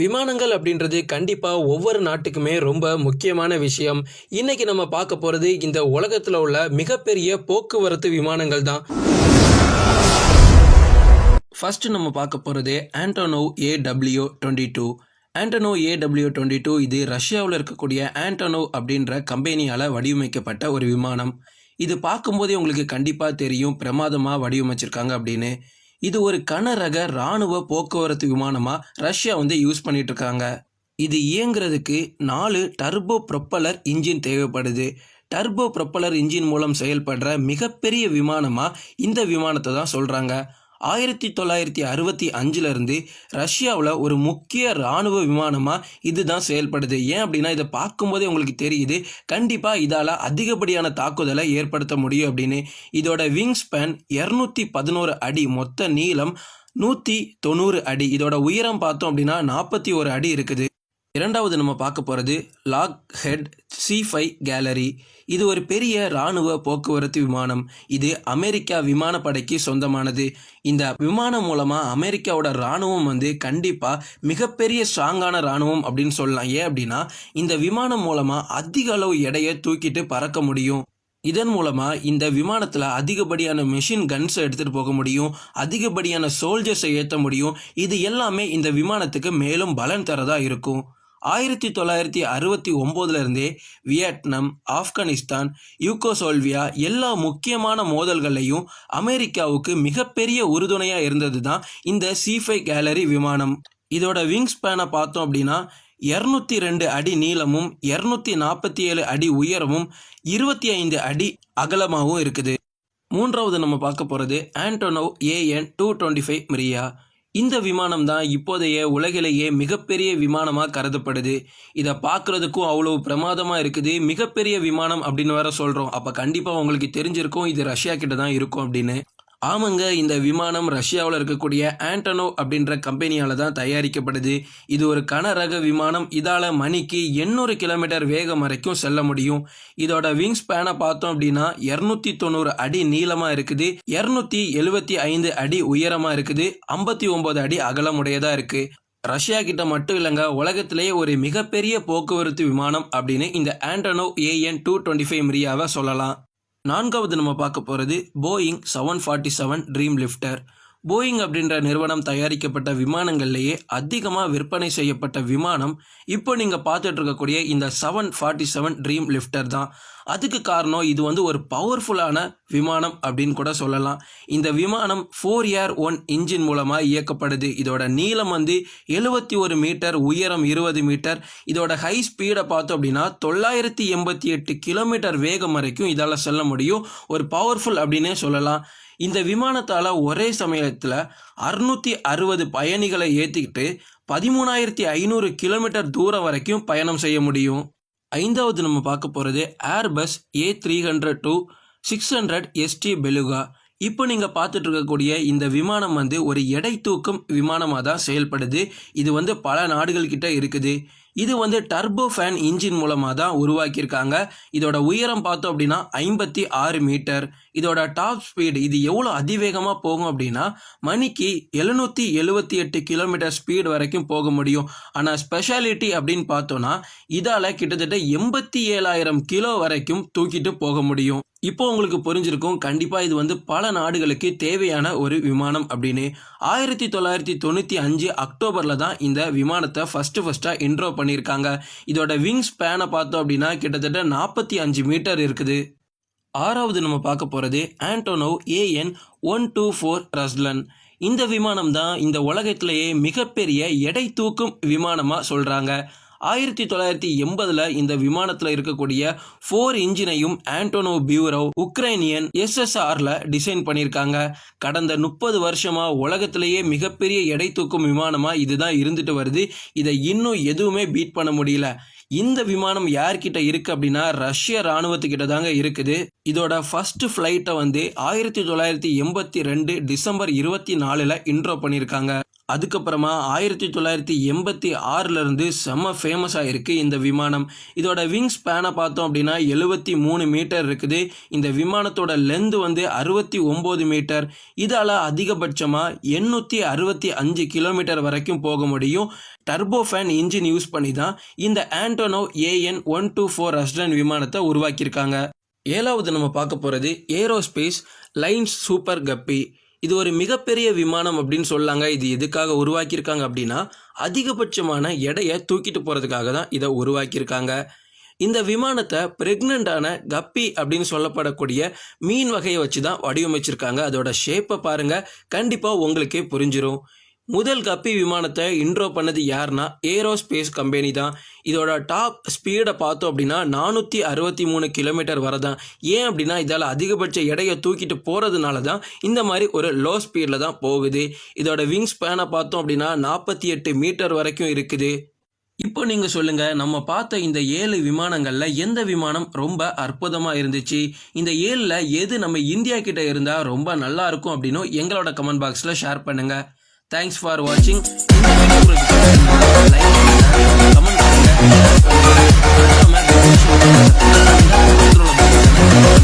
விமானங்கள் அப்படின்றது கண்டிப்பாக ஒவ்வொரு நாட்டுக்குமே ரொம்ப முக்கியமான விஷயம். இன்னைக்கு நம்ம பார்க்க போகிறது இந்த உலகத்தில் உள்ள மிகப்பெரிய போக்குவரத்து விமானங்கள் தான். ஃபர்ஸ்ட் நம்ம பார்க்க போகிறது Antonov A W twenty two Antonov A W twenty two இது ரஷ்யாவில் இருக்கக்கூடிய ஆண்டனோ அப்படின்ற கம்பெனியால் வடிவமைக்கப்பட்ட ஒரு விமானம். இது பார்க்கும்போதே உங்களுக்கு கண்டிப்பாக தெரியும் பிரமாதமாக வடிவமைச்சிருக்காங்க அப்படின்னு. இது ஒரு கனரக இராணுவ போக்குவரத்து விமானமாக ரஷ்யா வந்து யூஸ் பண்ணிட்டு இருக்காங்க இது இயங்குறதுக்கு நாலு டர்போ ப்ரொப்பலர் இன்ஜின் தேவைப்படுது. டர்போ ப்ரொப்பலர் இன்ஜின் மூலம் செயல்படுற மிகப்பெரிய விமானமாக இந்த விமானத்தை தான் சொல்கிறாங்க ஆயிரத்தி தொள்ளாயிரத்தி அறுபத்தி அஞ்சுலேருந்து ரஷ்யாவில் ஒரு முக்கிய இராணுவ விமானமாக இதுதான் செயல்படுது. ஏன் அப்படின்னா இதை பார்க்கும்போதே உங்களுக்கு தெரியுது. கண்டிப்பாக இதால் அதிகப்படியான தாக்குதலை ஏற்படுத்த முடியும் அப்படின்னு. இதோட விங் ஸ்பேன் இரநூத்தி பதினோரு அடி மொத்த நீளம் நூற்றி தொண்ணூறு அடி. இதோட உயரம் பார்த்தோம் அப்படின்னா நாற்பத்தி ஒரு அடி இருக்குது. இரண்டாவது நம்ம பார்க்க போகிறது Lockheed C five gallery இது ஒரு பெரிய இராணுவ போக்குவரத்து விமானம். இது அமெரிக்கா விமானப்படைக்கு சொந்தமானது. இந்த விமானம் மூலமாக அமெரிக்காவோட இராணுவம் வந்து கண்டிப்பாக மிகப்பெரிய ஸ்ட்ராங்கான இராணுவம் அப்படின்னு சொல்லலாம். ஏன் அப்படின்னா இந்த விமானம் மூலமாக அதிக அளவு எடையை தூக்கிட்டு பறக்க முடியும். இதன் மூலமாக இந்த விமானத்தில் அதிகப்படியான மெஷின் கன்ஸை எடுத்துகிட்டு போக முடியும். அதிகப்படியான சோல்ஜர்ஸை ஏற்ற முடியும். இது எல்லாமே இந்த விமானத்துக்கு மேலும் பலன் தரதாக இருக்கும். ஆயிரத்தி தொள்ளாயிரத்தி அறுபத்தி ஒம்போதுலேருந்தே வியட்நாம் ஆப்கானிஸ்தான் யூகோசோல்வியா எல்லா முக்கியமான மோதல்கள்லையும் அமெரிக்காவுக்கு மிகப்பெரிய உறுதுணையாக இருந்தது தான் இந்த சீஃபை கேலரி விமானம். இதோட விங் ஸ்பேனை பார்த்தோம் அப்படின்னா இரநூத்தி ரெண்டு அடி நீளமும் இரநூத்தி நாற்பத்தி ஏழு அடி உயரமும் இருபத்தி ஐந்து அடி அகலமாகவும் இருக்குது. மூன்றாவது நம்ம பார்க்க போகிறது Antonov AN two twenty five Mriya. இந்த விமானம் தான் இப்போதைய உலகிலேயே மிகப்பெரிய விமானமாக கருதப்படுது. இதை பார்க்குறதுக்கும் அவ்வளோ பிரமாதமாக இருக்குது. மிகப்பெரிய விமானம் அப்படின்னு வேற சொல்கிறோம் அப்போ கண்டிப்பாக உங்களுக்கு தெரிஞ்சிருக்கும் இது ரஷ்யா கிட்ட தான் இருக்கும் அப்படின்னு. ஆமாங்க இந்த விமானம் ரஷ்யாவில் இருக்கக்கூடிய ஆண்டனோ அப்படின்ற கம்பெனியால் தான் தயாரிக்கப்படுது. இது ஒரு கனரக விமானம். இதால் மணிக்கு எண்ணூறு கிலோமீட்டர் வேகம் வரைக்கும் செல்ல முடியும். இதோட விங் ஸ்பேனை பார்த்தோம் அப்படின்னா இரநூத்தி தொண்ணூறு அடி நீளமாக இருக்குது. இரநூத்தி எழுபத்தி ஐந்து அடி உயரமாக இருக்குது. ஐம்பத்தி ஒம்பது அடி அகலமுடையதாக இருக்குது ரஷ்யா கிட்ட மட்டும் இல்லைங்க உலகத்திலேயே ஒரு மிகப்பெரிய போக்குவரத்து விமானம் அப்படின்னு இந்த Antonov AN two twenty five மிரியாவை சொல்லலாம். நான்காவது நம்ம பார்க்க போகிறது Boeing seven forty seven Dreamlifter Boeing அப்படின்ற நிறுவனம் தயாரிக்கப்பட்ட விமானங்கள்லேயே அதிகமாக விற்பனை செய்யப்பட்ட விமானம் இப்போ நீங்கள் பார்த்துட்டு இருக்கக்கூடிய இந்த seven forty seven Dreamlifter தான். அதுக்கு காரணம் இது வந்து ஒரு பவர்ஃபுல்லான விமானம் அப்படின்னு கூட சொல்லலாம். இந்த விமானம் ஃபோர் இயர் ஒன் இன்ஜின் மூலமாக இயக்கப்படுது. இதோட நீளம் வந்து எழுபத்தி ஒரு மீட்டர் உயரம் இருபது மீட்டர் இதோட ஹை ஸ்பீடை பார்த்தோம் அப்படின்னா தொள்ளாயிரத்தி எண்பத்தி எட்டு கிலோமீட்டர் வேகம் வரைக்கும் இதால் செல்ல முடியும். ஒரு பவர்ஃபுல் அப்படின்னே சொல்லலாம். இந்த விமானத்தால் ஒரே சமயத்தில் அறுநூற்றி அறுபது பயணிகளை ஏற்றிக்கிட்டு பதிமூணாயிரத்தி ஐநூறு கிலோமீட்டர் தூரம் வரைக்கும் பயணம் செய்ய முடியும். ஐந்தாவது நம்ம பார்க்க போகிறது Airbus A three hundred two six hundred ST Beluga இப்போ நீங்கள் பார்த்துட்டு இருக்கக்கூடிய இந்த விமானம் வந்து ஒரு எடை தூக்கும் விமானமாக தான் செயல்படுது. இது வந்து பல நாடுகள்கிட்ட இருக்குது. இது வந்து டர்போ ஃபேன் இன்ஜின் மூலமாக தான் உருவாக்கியிருக்காங்க. இதோட உயரம் பார்த்தோம் அப்படின்னா ஐம்பத்தி ஆறு மீட்டர். இதோட டாப் ஸ்பீடு இது எவ்வளோ அதிவேகமாக போகும் அப்படின்னா மணிக்கு எழுநூற்றி எழுபத்தி எட்டு கிலோமீட்டர் ஸ்பீடு வரைக்கும் போக முடியும். ஆனால் ஸ்பெஷாலிட்டி அப்படின்னு பார்த்தோன்னா இதால் கிட்டத்தட்ட எண்பத்தி ஏழாயிரம் கிலோ வரைக்கும் தூக்கிட்டு போக முடியும். இப்போ உங்களுக்கு புரிஞ்சிருக்கும் கண்டிப்பாக இது வந்து பல நாடுகளுக்கு தேவையான ஒரு விமானம் அப்படின்னு. ஆயிரத்தி தொள்ளாயிரத்தி தொண்ணூற்றி அஞ்சு அக்டோபரில் தான் இந்த விமானத்தை ஃபஸ்ட்டு ஃபஸ்ட்டாக இன்ட்ரோ பண்ணியிருக்காங்க. இதோட விங் ஸ்பேனை பார்த்தோம் அப்படின்னா கிட்டத்தட்ட நாற்பத்தி அஞ்சு மீட்டர் இருக்குது. ஆறாவது நம்ம பார்க்க போகிறது Antonov AN one two four Ruslan. இந்த விமானம் தான் இந்த உலகத்திலேயே மிகப்பெரிய எடை தூக்கும் விமானமாக சொல்கிறாங்க ஆயிரத்தி தொள்ளாயிரத்தி எண்பதில் இந்த விமானத்தில் இருக்கக்கூடிய ஃபோர் இன்ஜினையும் ஆண்டோனோ பியூரோ உக்ரைனியன் எஸ்எஸ்ஆரில் டிசைன் பண்ணியிருக்காங்க. கடந்த முப்பது வருஷமாக உலகத்திலேயே மிகப்பெரிய எடை தூக்கும் விமானமாக இதுதான் இருந்துட்டு வருது. இதை இன்னும் எதுவுமே பீட் பண்ண முடியல. இந்த விமானம் யார்கிட்ட இருக்கு அப்படின்னா ரஷ்ய ராணுவத்துக்கிட்ட தாங்க இருக்குது. இதோட ஃபர்ஸ்ட் ஃப்ளைட்டை வந்து ஆயிரத்தி தொள்ளாயிரத்தி எண்பத்தி ரெண்டு டிசம்பர் இருபத்தி நாலுல இன்ட்ரோ பண்ணியிருக்காங்க அதுக்கப்புறமா ஆயிரத்தி தொள்ளாயிரத்தி எண்பத்தி ஆறிலிருந்து செம்ம ஃபேமஸ் ஆகிருக்கு இந்த விமானம். இதோட விங் ஸ்பேனை பார்த்தோம் அப்படின்னா எழுபத்தி மூணு மீட்டர் இருக்குது. இந்த விமானத்தோட லென்த் வந்து அறுபத்தி ஒம்பது மீட்டர் இதால் அதிகபட்சமாக எண்ணூற்றி அறுபத்தி அஞ்சு கிலோமீட்டர் வரைக்கும் போக முடியும். டர்போ ஃபேன் இன்ஜின் யூஸ் பண்ணி தான் இந்த Antonov AN one two four Ruslan விமானத்தை உருவாக்கியிருக்காங்க. ஏழாவது நம்ம பார்க்க போகிறது ஏரோஸ்பேஸ் லைன்ஸ் சூப்பர் கப்பி இது ஒரு மிகப்பெரிய விமானம் அப்படின்னு சொல்லாங்க. இது எதுக்காக உருவாக்கியிருக்காங்க அப்படின்னா அதிகபட்சமான எடையை தூக்கிட்டு போகிறதுக்காக தான் இதை உருவாக்கியிருக்காங்க. இந்த விமானத்தை பிரெக்னண்டான கப்பி அப்படின்னு சொல்லப்படக்கூடிய மீன் வகையை வச்சு தான் வடிவமைச்சிருக்காங்க. அதோட ஷேப்பை பாருங்கள் கண்டிப்பாக உங்களுக்கே புரிஞ்சிடும் முதல் கப்பி விமானத்தை இன்ட்ரோ பண்ணது யாருன்னா ஏரோஸ்பேஸ் கம்பெனி தான். இதோட டாப் ஸ்பீடை பார்த்தோம் அப்படின்னா நானூற்றி அறுபத்தி மூணு கிலோமீட்டர் வரதான். ஏன் அப்படின்னா இதால் அதிகபட்ச எடையை தூக்கிட்டு போகிறதுனால தான் இந்த மாதிரி ஒரு லோ ஸ்பீடில் தான் போகுது. இதோட விங் ஸ்பேனை பார்த்தோம் அப்படின்னா நாற்பத்தி எட்டு மீட்டர் வரைக்கும் இருக்குது. இப்போ நீங்கள் சொல்லுங்கள் நம்ம பார்த்த இந்த ஏழு விமானங்களில் எந்த விமானம் ரொம்ப அற்புதமாக இருந்துச்சு? இந்த ஏழில் எது நம்ம இந்தியா கிட்ட இருந்தால் ரொம்ப நல்லா இருக்கும் அப்படின்னு எங்களோட கமெண்ட் பாக்ஸில் ஷேர் பண்ணுங்கள் தேங்க்ஸ் ஃபார் வாட்சிங் இந்த வீடியோ உங்களுக்கு லைக் பண்ணுங்கள் பண்ணுங்கள்